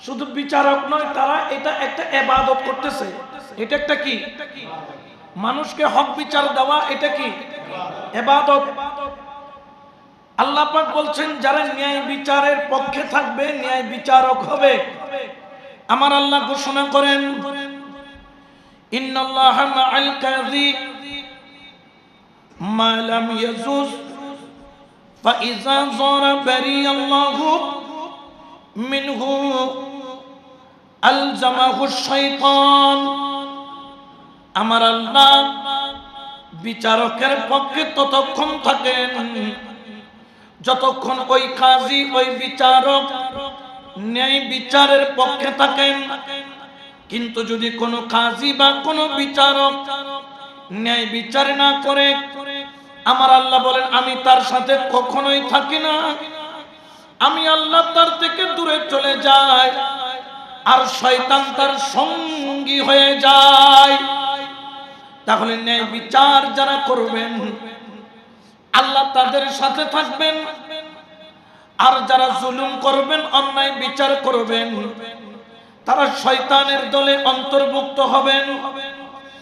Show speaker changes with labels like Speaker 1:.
Speaker 1: শুধু বিচারক নয় তারা এটা একটা এবাদত করতেছে এটা একটা কি মানুষকে হক বিচার দেওয়া এটা কি এবাদত আল্লাহ পাক বলছেন যারা ন্যায় বিচারের পক্ষে থাকবে ন্যায় বিচারক হবে আমার আল্লাহ ঘোষণা করেন ইন্নাল্লাহ মাআল কাযিব মা লাম ইয়াজুজ فإذا زار بري الله منه আমার আল্লাহ বিচারকের পক্ষে ততক্ষণ থাকেন। যতক্ষণ ওই কাজী, ওই বিচারক ন্যায় বিচারের পক্ষে থাকেন। কিন্তু যদি কোনো কাজী বা কোনো বিচারক ন্যায় বিচার না করে, আমার আল্লাহ বলেন, আমি তার সাথে কখনোই থাকি না। আমি আল্লাহ তার থেকে দূরে চলে যাই। আর শয়তান তার সঙ্গী হয়ে যায়। তাহলে ন্যায় বিচার যারা করবেন, আল্লাহ তাদের সাথে থাকবেন। আর যারা জুলুম করবেন, অন্যায় বিচার করবেন, তারা শয়তানের দলে অন্তর্ভুক্ত হবেন।